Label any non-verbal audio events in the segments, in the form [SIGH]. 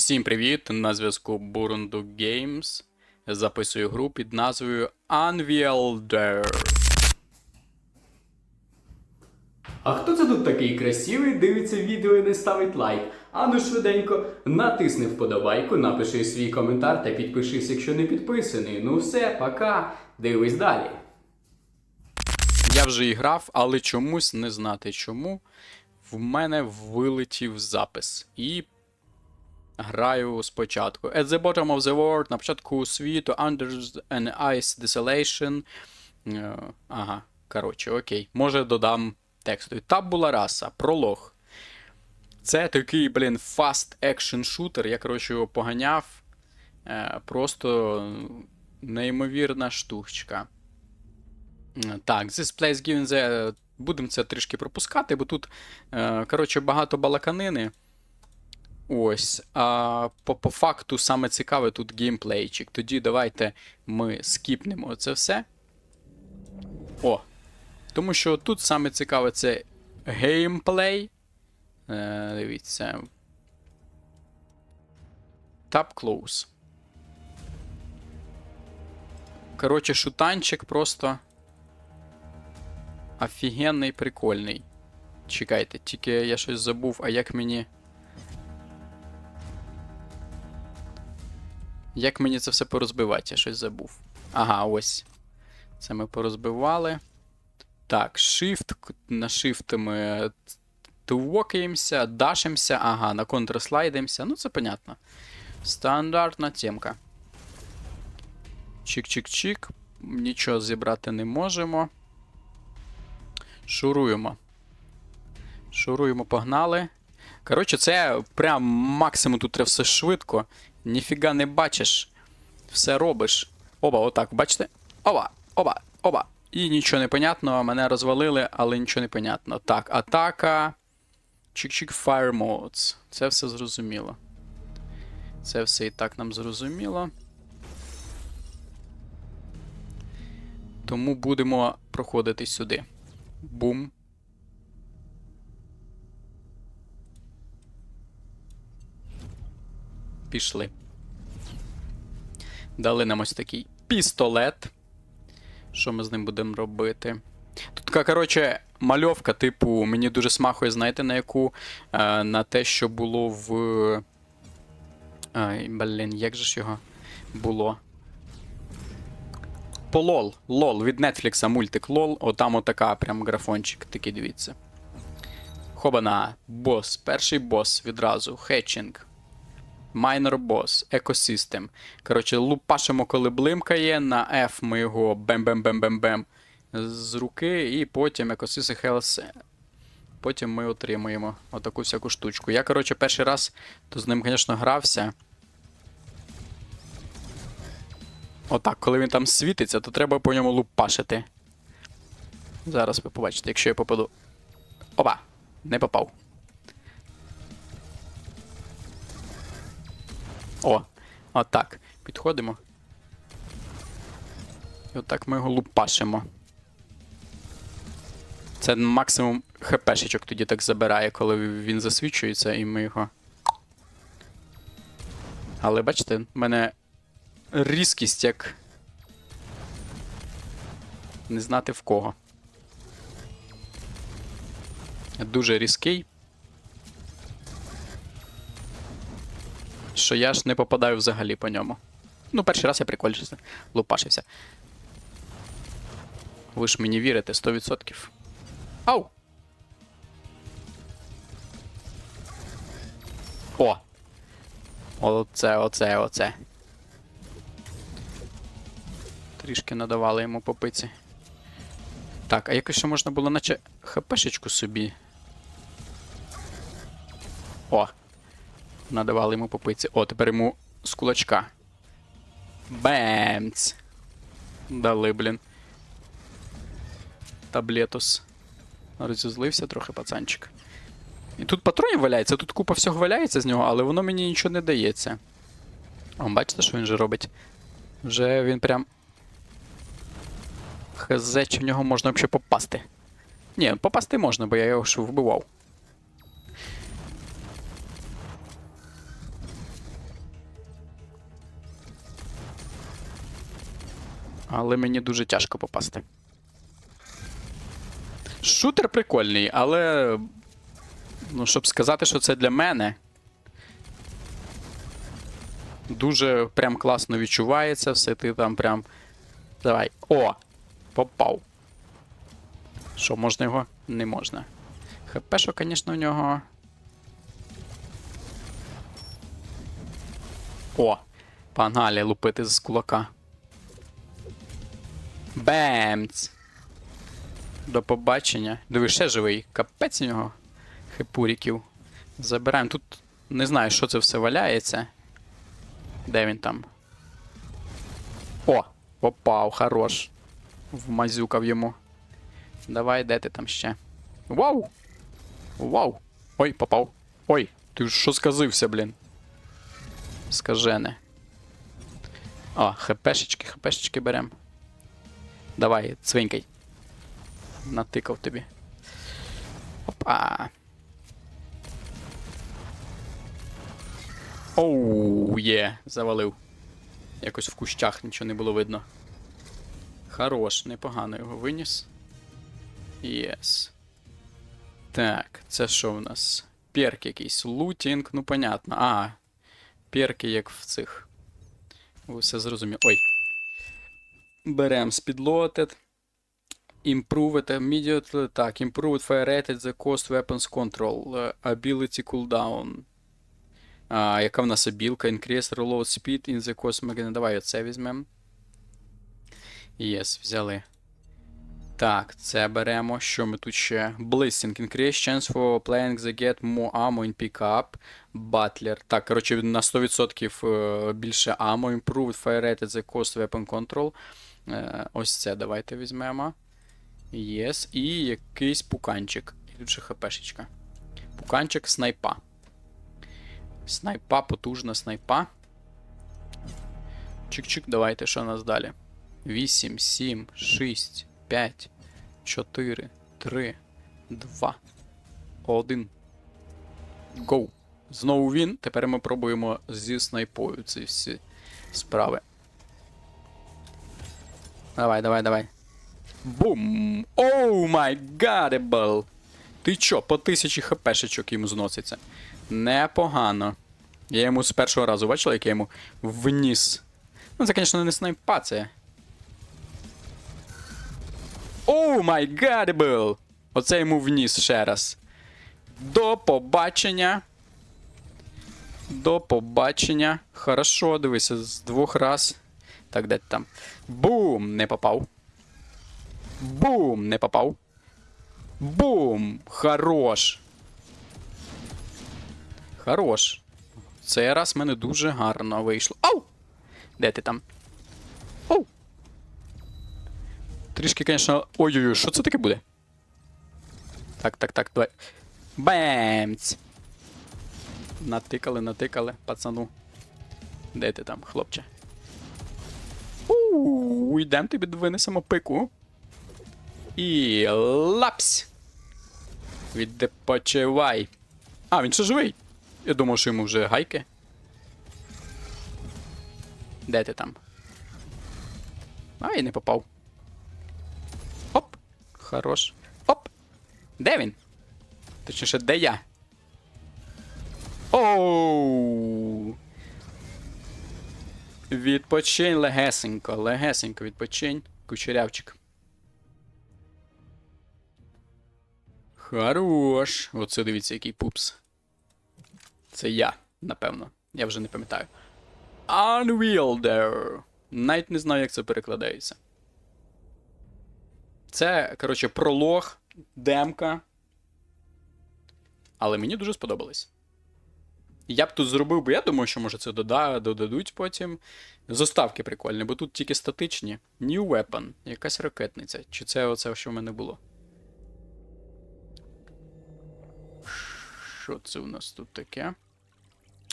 Всім привіт! На зв'язку Burundu Games. Записую гру під назвою Unwielder. А хто це тут такий красивий, дивиться відео і не ставить лайк? Ану швиденько натисни вподобайку, напиши свій коментар та підпишись, якщо не підписаний. Ну все, пока. Дивись далі. Я вже і грав, але чомусь не знати чому. В мене вилетів запис. І граю спочатку. At the bottom of the world, на початку світу, under an ice desolation. Е, Ага, коротше, окей. Може додам тексту. Табула раса, пролог. Це такий, блін, fast action шутер. Я, коротше, його поганяв. Е, Просто неймовірна штучка. Е, Так, this place given the... Будемо це трішки пропускати, бо тут, коротше, багато балаканини. Ось. А по, по факту саме цікаве тут геймплейчик. Тоді давайте ми скіпнемо це все. О. Тому що тут саме цікаве це геймплей. Е, дивіться. Tap close. Коротше, шутанчик просто. Офігенний, прикольний. Чекайте, тільки я щось забув, а як мені. Як мені це все порозбивати? Я щось забув. Ага, ось. Це ми порозбивали. Так, Shift. На Shift ми твокаємося, дашимося, ага, на Ctrl слайдимося. Ну, це понятно. Стандартна темка. Чик-чик-чик. Нічого зібрати не можемо. Шуруємо. Шуруємо, погнали. Коротше, це прям максимум тут треба все швидко. Ніфіга не бачиш. Все робиш. Оба, отак, бачите? Оба, оба, оба. І нічого не понятно, мене розвалили, але нічого не понятно. Так, атака. Чик-чик Fire Modes. Це все зрозуміло. Це все і так нам зрозуміло. Тому будемо проходити сюди. Бум. Пішли. Дали нам ось такий пістолет. Що ми з ним будемо робити? Тут, така, коротше, мальовка, типу, мені дуже смахує, знаєте, на яку? Е, на те, що було в. Ай, блін, як же ж його було? По лол. Лол від Netflix мультик лол. Отам отака прям графончик, такий дивіться. Хобана, бос. Перший бос відразу. Хетчинг. Майнер бос, екосистем. Коротше, лупашимо, коли блимкає. На F ми його бем-бем-бем-бем-бем з руки, і потім екосистем Health. Потім ми отримуємо отаку всяку штучку. Я, коротше, перший раз то з ним, звісно, грався. Отак, коли він там світиться, то треба по ньому лупашити. Зараз ви побачите, якщо я попаду. Опа! Не попав. О, отак. Підходимо. І отак ми його лупашимо. Це максимум хпшечок тоді так забирає, коли він засвічується, і ми його. Але бачите, в мене різкість як. Не знати в кого. Дуже різкий. Що я ж не попадаю взагалі по ньому. Ну, перший раз я прикольшився, лупашився. Ви ж мені вірите 100%. Ау! О! Оце, оце, оце. Трішки надавали йому по пиці. Так, а якось ще можна було наче хпшечку собі. О! Надавали йому попиці. О, тепер йому з кулачка. Бемц. Дали, блін. Таблетус. Розізлився трохи пацанчик. І тут патронів валяється, тут купа всього валяється з нього, але воно мені нічого не дається. О, бачите, що він же робить? Вже він прям. Хз, чи в нього можна взагалі попасти. Ні, попасти можна, бо я його ж вбивав. Але мені дуже тяжко попасти. Шутер прикольний, але. Ну, щоб сказати, що це для мене. Дуже прям класно відчувається, все ти там прям. Давай. О! Попав. Що, можна його? Не можна. ХП, що, звісно, у нього. О! Погнали лупити з кулака. Бемц! До побачення. Диви, ще живий. Капець у нього. Хепуріків. Забираємо. Тут не знаю, що це все валяється. Де він там? О! Попав, хорош. Вмазюкав йому. Давай, де ти там ще? Вау! Вау! Ой, попав. Ой, ти що сказився, блін? Скажене. О, хпшечки, хпшечки берем. Давай, цвинькай. Натикав тобі. Опа. Оу, є, завалив. Якось в кущах нічого не було видно. Хорош, непогано його виніс. Єс. Так, це що в нас? Перк якийсь. Лутінг, ну понятно. А, перки, як в цих. Все зрозуміли. Ой. Берем speedloaded. Improved immediately. Так, improved fire rate at the cost weapons control. е, Ability cooldown. А, яка в нас абілка? Increase reload speed in the cost magazine. Давай оце візьмемо. Єс, взяли. Так, це беремо. Що ми тут ще? Blissing. Increase chance for playing the get more ammo in pickup. Butler. Так, коротше, на 100% е, більше ammo. Improved fire rate at the cost weapon control. Е, Ось це давайте візьмемо. Єс. І якийсь пуканчик. І тут же хпшечка. Пуканчик снайпа. Снайпа, потужна снайпа. Чик-чик, давайте, що нас далі? 8, 7, 6, 5, 4, 3, 2, 1. Гоу. Знову він. Тепер ми пробуємо зі снайпою ці всі справи. Давай, давай, давай. Бум! Оу май гадебл! Ти чо, по тисячі хпшечок йому зноситься. Непогано. Я йому з першого разу бачила, як я йому вніс. Ну, це, звісно, не снайпа, це. Оу май гадебл! Оце йому вніс ще раз. До побачення. До побачення. Хорошо, дивися, з двох раз. Так, де ти там? Бум! Не попав. Бум! Не попав. Бум! Хорош. Хорош. Цей раз в мене дуже гарно вийшло. Ау! Де ти там? Оу! Трішки, звісно. Ой-ой-ой, що це таке буде? Так, так, так, давай. Бемц! Натикали, натикали, пацану. Де ти там, хлопче? Ууу, йдем тобі винесемо пику. І лапсь! Відпочивай. А, він ще живий. Я думав, що йому вже гайки. Де ти там? Ай, не попав. Оп! Хорош. Оп! Де він? Точніше, де я? Оу! Відпочинь легесенько, легесенько відпочинь, кучерявчик. Хорош. Оце дивіться, який пупс. Це я, напевно. Я вже не пам'ятаю. Unwielder. Навіть не знаю, як це перекладається. Це, коротше, пролог, демка. Але мені дуже сподобалось. Я б тут зробив, бо я думаю, що може це дода, додадуть потім. Зоставки прикольні, бо тут тільки статичні. New Weapon, якась ракетниця. Чи це оце, що в мене було? Що це у нас тут таке?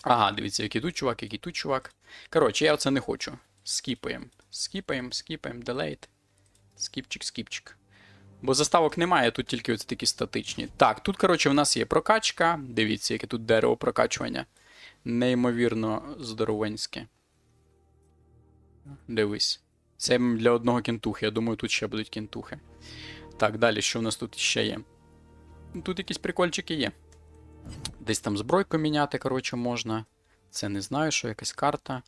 Ага, дивіться, який тут чувак, який тут чувак. Коротше, я оце не хочу. Скіпаємо. Скіпаємо, скіпаємо, делейт. Скіпчик, скіпчик. Бо заставок немає, тут тільки ось такі статичні. Так, тут, коротше, в нас є прокачка. Дивіться, яке тут дерево прокачування. Неймовірно здоровенське. Дивись. Це для одного кінтухи. Я думаю, тут ще будуть кінтухи. Так, далі, що в нас тут ще є? Тут якісь прикольчики є. Десь там збройку міняти, коротше, можна. Це не знаю, що якась карта.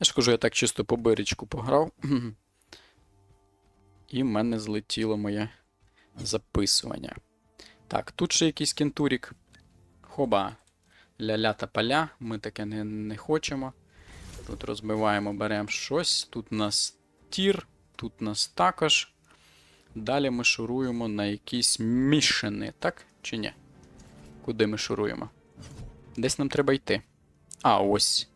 Я ж кажу, я так чисто по бирічку пограв. [CLEARS THROAT] І в мене злетіло моє записування. Так, тут ще якийсь кентурік. Хоба. Ля-ля та поля. Ми таке не, не хочемо. Тут розбиваємо, беремо щось. Тут у нас тір, тут у нас також. Далі ми шуруємо на якісь мішени, так? Чи ні? Куди ми шуруємо? Десь нам треба йти. А, ось.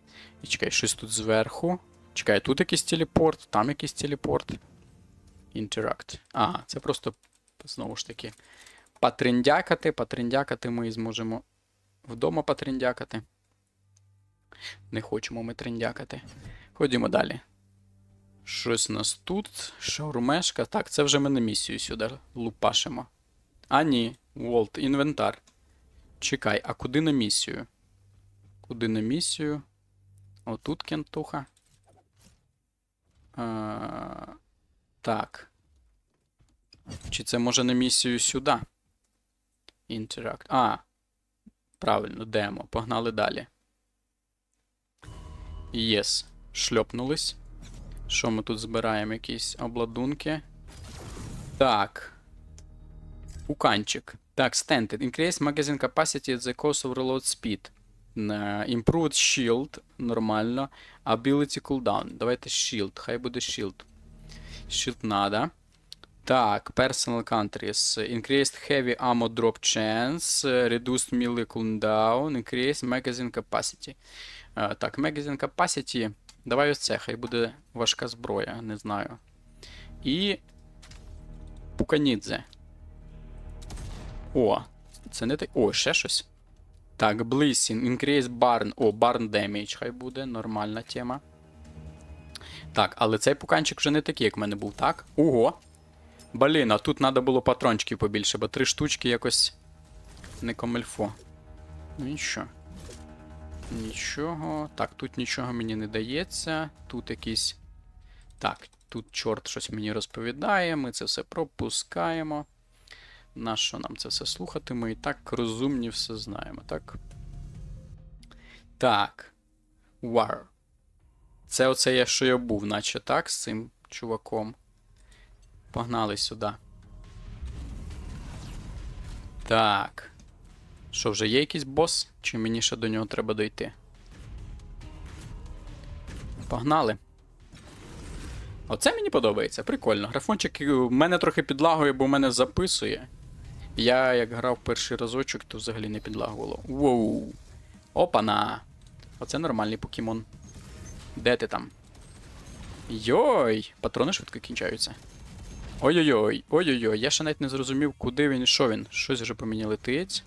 І чекай, щось тут зверху. Чекай, тут якийсь телепорт, там якийсь телепорт. Interact. А, це просто знову ж таки. Патриндякати. Патриндякати ми зможемо вдома патриндякати. Не хочемо ми триндякати. Ходімо далі. Щось у нас тут. Шаурмешка. Так, це вже ми на місію сюди лупашимо. А, ні. Волт, інвентар. Чекай, а куди на місію? Куди на місію? Отут кентуха. А, так. Чи це може на місію сюди? Інтеракт. А. Правильно, демо. Погнали далі. Єс. Шльопнулись. Що ми тут збираємо? Якісь обладунки. Так. Пуканчик. Так, Stented. Increase magazine capacity at the cost of reload speed. Improved shield. Нормально. Ability cooldown. Давайте shield. Хай буде shield. Shield надо. Так, personal countries. Increased heavy ammo drop chance. Reduced melee cooldown. Increased magazine capacity. Е, Так, magazine capacity. Давай ось це, хай буде важка зброя, не знаю. І. Пуканідзе. О, це не те. О, ще щось. Так, Blissing, Increase Barn. О, Barn Damage, хай буде, нормальна тема. Так, але цей пуканчик вже не такий, як в мене був, так? Ого! Блін, а тут треба було патрончиків побільше, бо три штучки якось не комельфо. Ну нічого. Нічого. Так, тут нічого мені не дається. Тут якийсь. Так, тут чорт щось мені розповідає. Ми це все пропускаємо. Нащо нам це все слухати? Ми і так розумні все знаємо, так? Так. War. Це оце я, що я був, наче так, з цим чуваком. Погнали сюди. Так. Що, вже є якийсь бос? Чи мені ще до нього треба дойти? Погнали. Оце мені подобається, прикольно. Графончик е, в мене трохи підлагує, бо в мене записує. Я як грав перший разочок, то взагалі не підлагувало. Воу. Опана. Оце нормальний покемон. Де ти там? Йой! Патрони швидко кінчаються. Ой-ой-ой, ой-ой-ой, я ще навіть не зрозумів, куди він і що він. Щось вже по мені летить.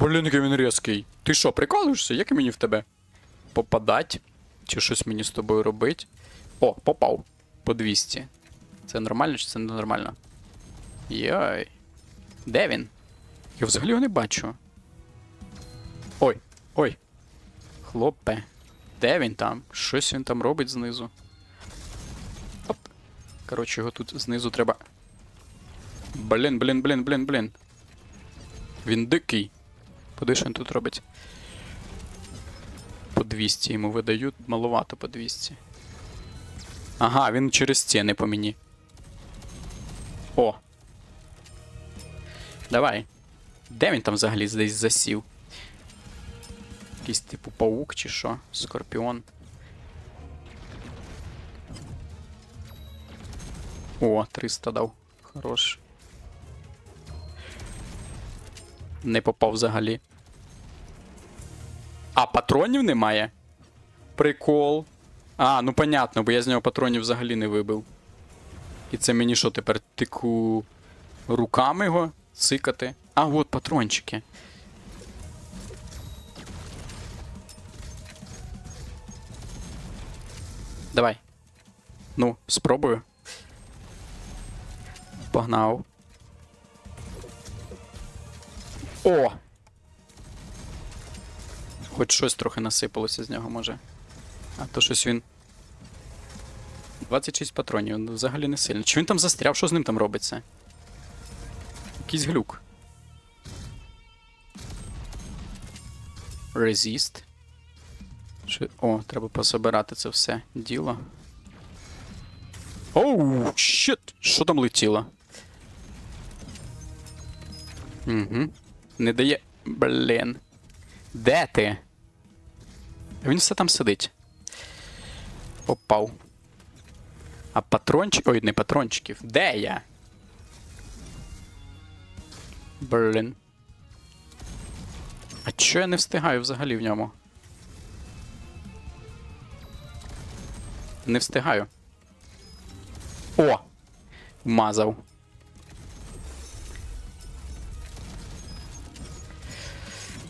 Блін, який він різкий. Ти що, прикалуєшся? Як мені в тебе? Попадать? Чи щось мені з тобою робить? О, попав. По 200. Це нормально чи це не нормально? Йой. Де він? Я взагалі його не бачу. Ой, ой. Хлопе. Де він там? Щось він там робить знизу. Оп. Коротше, його тут знизу треба. Блін, блін, блін, блін, блін. Він дикий. Куди що він тут робить? По 200 йому видають, маловато по 200. Ага, він через стіни по мені. О. Давай. Де він там взагалі десь засів? Якийсь типу паук чи що? Скорпіон. О, 300 дав. Хорош. Не попав взагалі. А, патронів немає? Прикол. А, ну понятно, бо я з нього патронів взагалі не вибив. І це мені що тепер тику руками його цикати? А, от патрончики. Давай. Ну, спробую. Погнав. О! Хоч щось трохи насипалося з нього, може. А то щось він. 26 патронів, ну, взагалі не сильно. Чи він там застряв? Що з ним там робиться? Якийсь глюк. Resist. Чи... О, треба пособирати це все діло. Оу, щит! Що там летіло? Угу. Не дає. Блін. Де ти? Він все там сидить. Попав. А патрончик. Ой, не патрончиків. Де я? Блін. А чого я не встигаю взагалі в ньому? Не встигаю. О! Вмазав.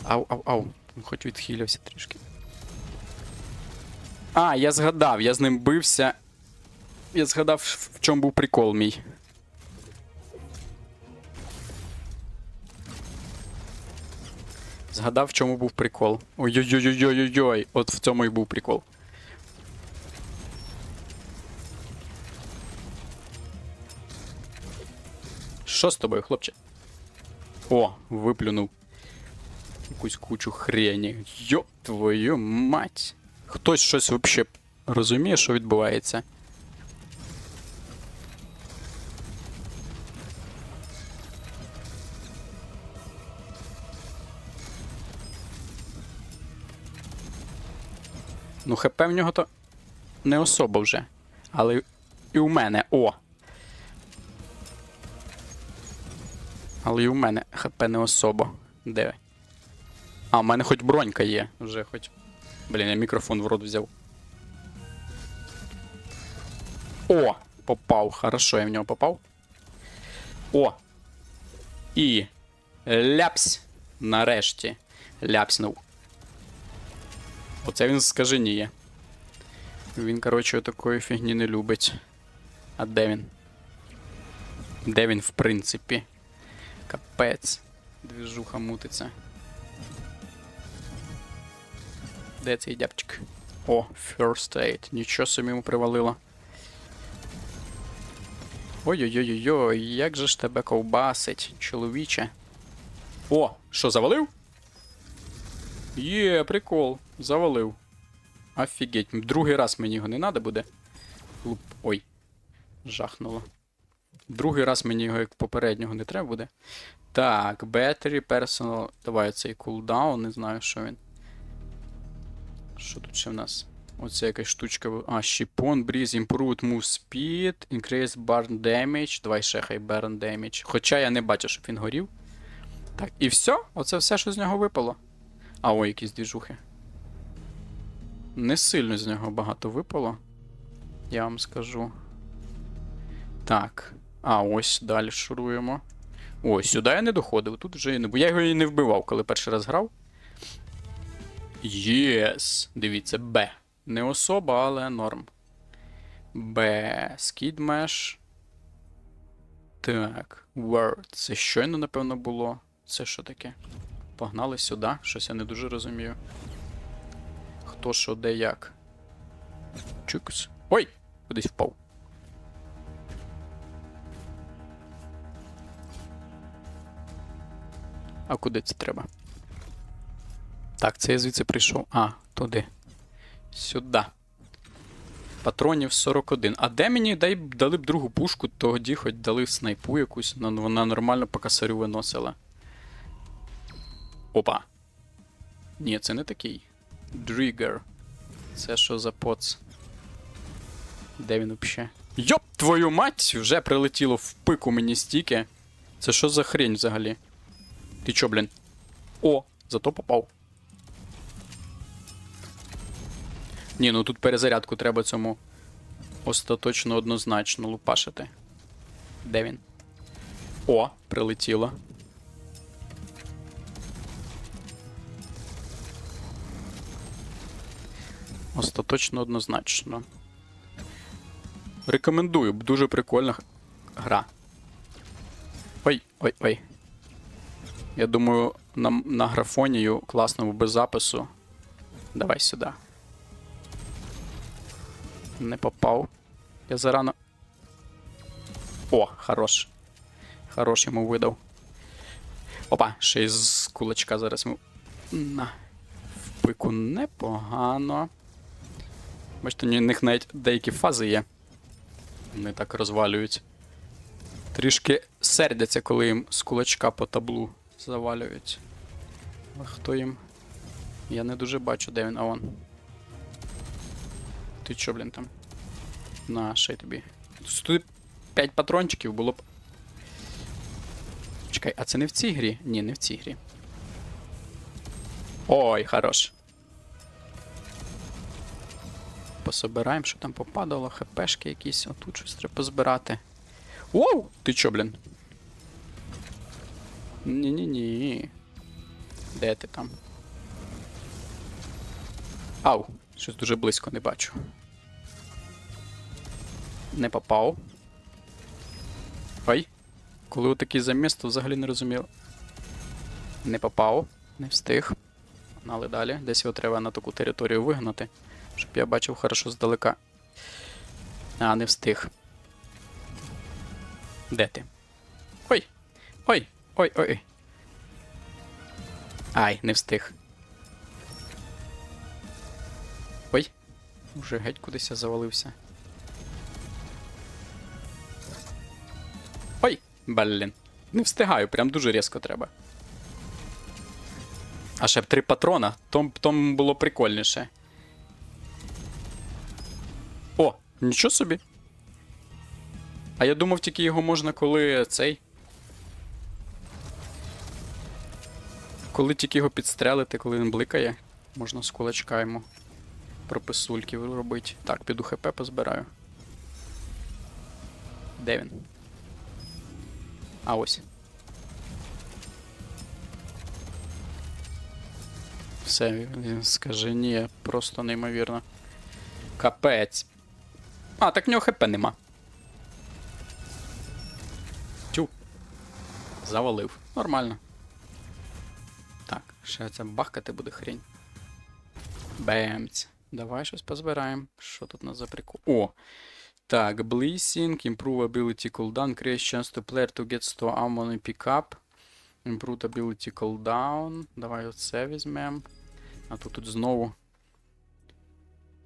Ау, ау, ау. Хоч відхилився трішки. А, я згадав, я з ним бився. Я згадав, в чому був прикол мій. Згадав, в чому був прикол. Ой-ой-ой-ой-ой-ой. От в цьому і був прикол. Що з тобою, хлопче? О, виплюнув. Якусь кучу хрені. Йо, твою мать. Хтось щось взагалі розуміє, що відбувається. Ну, ХП в нього то не особо вже. Але і у мене. О! Але і у мене ХП не особо. Де? А, в мене хоч бронька є. Вже хоч. Блін, я мікрофон в рот взяв. О! Попав. Хорошо, я в нього попав. О! І. Ляпсь. Нарешті. Ляпснув. Оце він скаженіє. Він, коротше, такої фігні не любить. А де він? Де він, в принципі? Капець. Двіжуха мутиться. Де цей дябчик? О, first aid. Нічого собі йому привалило. Ой-ой-ой-ой, як же ж тебе ковбасить, чоловіче. О, що, завалив? Є, прикол. Завалив. Офігеть, другий раз мені його не треба буде. Ой. Жахнуло. Другий раз мені його як попереднього не треба буде. Так, battery, personal. Давай цей cooldown, не знаю, що він. Що тут ще в нас? Оце якась штучка. А, щіпон, breeze, improved move speed, increase burn damage. Давай ще хай burn damage. Хоча я не бачу, щоб він горів. Так, і все? Оце все, що з нього випало. А, ой, якісь двіжухи. Не сильно з нього багато випало. Я вам скажу. Так. А, ось далі шуруємо. Ось, сюди я не доходив. Тут вже і не. Бо я його і не вбивав, коли перший раз грав. Єс! Дивіться, Б. Не особа, але норм. Б. Mesh. Так. Word. Це щойно, напевно, було. Це що таке? Погнали сюди. Щось я не дуже розумію. Хто що, де, як. Чукс. Ой! Кудись впав. А куди це треба? Так, це я звідси прийшов. А, туди. Сюди. Патронів 41. А де мені дай, дали б другу пушку, тоді хоч дали снайпу якусь, вона нормально по косарю виносила. Опа. Ні, це не такий. Дрігер. Це що за поц? Де він взагалі? Йоп, твою мать! Вже прилетіло в пику мені стільки. Це що за хрень взагалі? Ти чо, блін? О, зато попав. Ні, ну тут перезарядку треба цьому остаточно однозначно лупашити. Де він? О, прилетіло. Остаточно однозначно. Рекомендую, дуже прикольна гра. Ой, ой, ой. Я думаю, на, на графонію класному без запису. Давай сюди. Не попав. Я зарано. О, хорош. Хорош йому видав. Опа, ще й з кулачка зараз ми. На. В пику непогано. Бачите, у них навіть деякі фази є. Вони так розвалюють. Трішки сердяться, коли їм з кулачка по таблу завалюють. А хто їм? Я не дуже бачу, де він, а он. Ти чо, блін, там? На, ще й тобі. Тут 5 патрончиків було б. Чекай, а це не в цій грі? Ні, не в цій грі. Ой, хорош. Пособираємо, що там попадало, хпшки якісь, отут щось треба позбирати. Воу! Ти чо, блін? Ні-ні-ні. Де ти там? Ау, щось дуже близько не бачу. Не попав. Ой. Коли отакий заміс, то взагалі не розумів. Не попав, не встиг. Погнали далі. Десь його треба на таку територію вигнати, щоб я бачив хорошо здалека. А, не встиг. Де ти? Ой! Ой! Ой, ой. Ай, не встиг. Ой, уже геть кудись я завалився. Ой, блін. Не встигаю, прям дуже різко треба. А ще б три патрона, то, то було прикольніше. О, нічого собі. А я думав, тільки його можна, коли цей. Коли тільки його підстрелити, коли він бликає, можна з кулачка йому прописульки робити. Так, піду ХП позбираю. Де він? А ось. Все, він скаже, ні, просто неймовірно. Капець. А, так в нього ХП нема. Тю. Завалив. Нормально. Ще це бахкати буде хрень. Бемць. Давай щось позбираємо. Що тут у нас за прикол? О! Так, Blessing, Improve Ability Cooldown, Create chance to player to get 100 ammo on pickup. Improve Ability Cooldown. Давай оце візьмемо. А тут тут знову.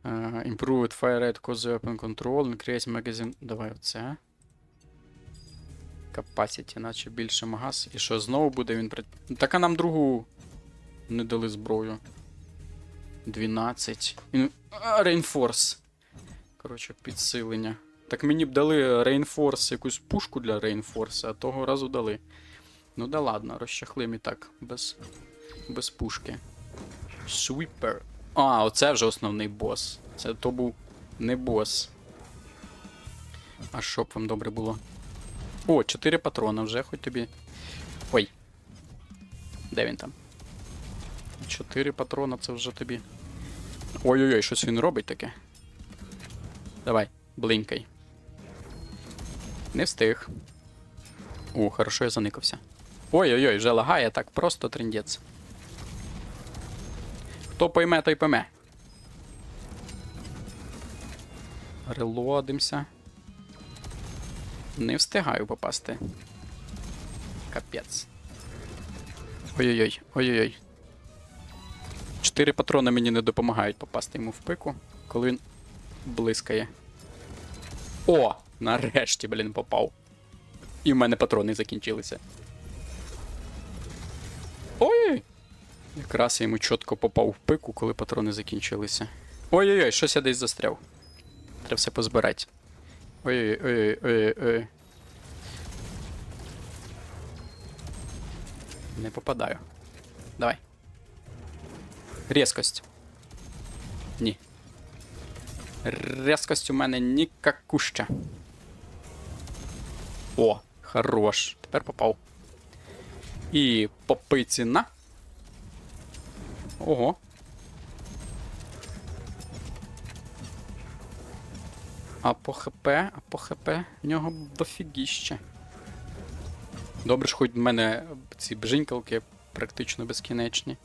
Uh, improved Fire Rate Cause Weapon Control, Increase Magazine. Давай оце. Capacity, наче більше магаз. І що знову буде він. Так а нам другу не дали зброю. 12. Ін- А, Reinforce. Коротше, підсилення. Так мені б дали Reinforce, якусь пушку для Reinforce, а того разу дали. Ну да ладно, розчахлим і так, без, без пушки. Sweeper. А, оце вже основний бос. Це то був не бос. А щоб вам добре було. О, 4 патрона вже, хоч тобі. Ой. Де він там? 4 патрона це вже тобі. Ой-ой-ой, щось він робить таке. Давай, блинкай. Не встиг. О, хорошо, я заникався. Ой-ой-ой, вже лагає так просто трендець. Хто пойме, той пойме. Релодимся. Не встигаю попасти. Капець. Ой-ой-ой, ой-ой-ой. Чотири патрони мені не допомагають попасти йому в пику, коли він блискає. О! Нарешті, блін, попав. І в мене патрони закінчилися. Ой! Якраз я йому чітко попав в пику, коли патрони закінчилися. Ой-ой-ой, щось я десь застряв. Треба все позбирати. Ой-ой-ой-ой-ой. Не попадаю. Давай. Різкость. Ні. Різкость у мене нікакуща. О, хорош. Тепер попав. І попиці на. Ого. А по ХП, а по ХП в нього дофігіще. Добре ж, хоч в мене ці бжинькалки практично безкінечні.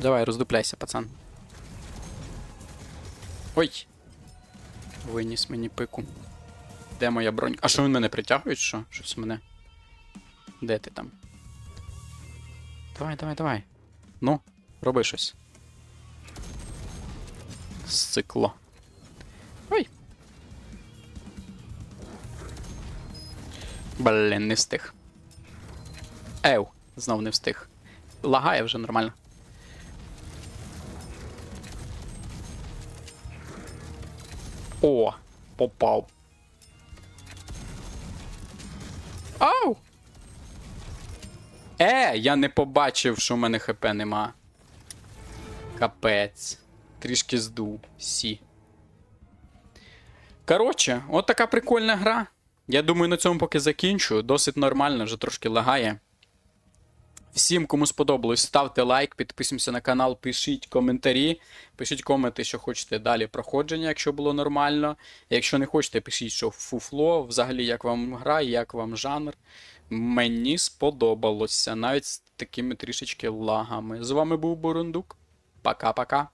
Давай, роздупляйся, пацан. Ой! Виніс мені пику. Де моя бронька? А що він мене притягує, що? Щось мене. Де ти там? Давай, давай, давай. Ну, роби щось. Сцикло. Ой. Блін, не встиг. Ев, знов не встиг. Лагає вже нормально. О, попав. Ау! Е, я не побачив, що в мене ХП нема. Капець. Трішки здув. Сі. Коротше, от така прикольна гра. Я думаю, на цьому поки закінчу. Досить нормально, вже трошки лагає. Всім, кому сподобалось, ставте лайк, підписуємося на канал, пишіть коментарі, пишіть коменти, що хочете далі проходження, якщо було нормально. Якщо не хочете, пишіть, що фуфло, взагалі, як вам гра, як вам жанр. Мені сподобалося, навіть з такими трішечки лагами. З вами був Бурундук. Пока-пока.